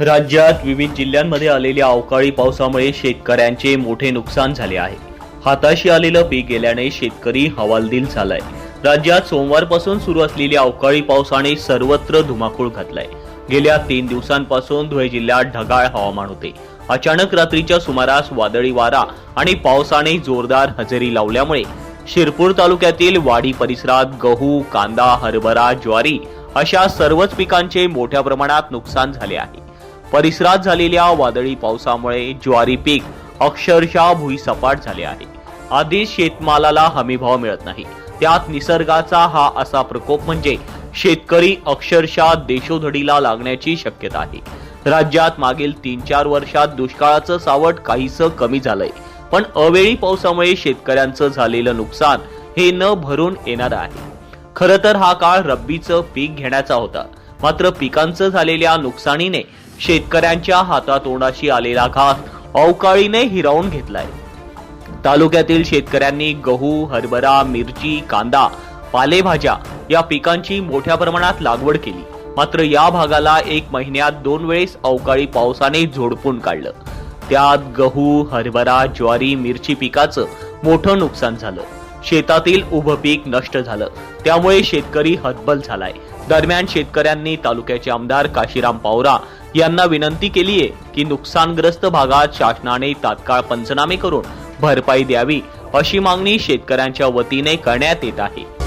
राज्यात विविध जिल्ह्यांमध्ये आलेल्या अवकाळी पावसामुळे शेतकऱ्यांचे मोठे नुकसान झाले आहे. हाताशी आलेलं पीक गेल्याने शेतकरी हवालदिल झालाय. राज्यात सोमवारपासून सुरू असलेल्या अवकाळी पावसाने सर्वत्र धुमाकूळ घातलाय. गेल्या तीन दिवसांपासून धुळे जिल्ह्यात ढगाळ हवामान होते. अचानक रात्रीच्या सुमारास वादळी वारा आणि पावसाने जोरदार हजेरी लावल्यामुळे शिरपूर तालुक्यातील वाडी परिसरात गहू कांदा हरभरा ज्वारी अशा सर्वच पिकांचे मोठ्या प्रमाणात नुकसान झाले आहे. परिसरात झालेल्या वादळी पावसामुळे ज्वारी पीक अक्षरशः भुईसपाट झाले आहे. आधीच शेतमालाला हमीभाव मिळत नाही. त्यात निसर्गाचा हा असा प्रकोप म्हणजे शेतकरी अक्षरशः देशोधडीला लागण्याची शक्यता आहे. राज्यात मागील तीन चार वर्षात दुष्काळाचं सावट काहीसं कमी झालंय. पण अवेळी पावसामुळे शेतकऱ्यांचं झालेलं नुकसान हे न भरून येणार आहे. खरं तर हा काळ रब्बीचं पीक घेण्याचा होता. मात्र पिकांचं झालेल्या नुकसानीने शेतकऱ्यांच्या हातातोंडाशी आलेला घास अवकाळीने हिरावून घेतलाय. तालुक्यातील शेतकऱ्यांनी गहू हरभरा मिरची कांदा पालेभाज्या या पिकांची मोठ्या प्रमाणात लागवड केली. मात्र या भागाला एक महिन्यात दोन वेळेस अवकाळी पावसाने झोडपून काढलं. त्यात गहू हरभरा ज्वारी मिरची पिकाचं मोठं नुकसान झालं. शेतातील उभं पीक नष्ट झालं. त्यामुळे शेतकरी हतबल झालाय. दरम्यान शेतकऱ्यांनी तालुक्याचे आमदार काशीराम पावरा यांना विनंती केली आहे की नुकसानग्रस्त भागात शासनाने तात्काळ पंचनामे करून भरपाई द्यावी अशी मागणी शेतकऱ्यांच्या वतीने करण्यात येत आहे.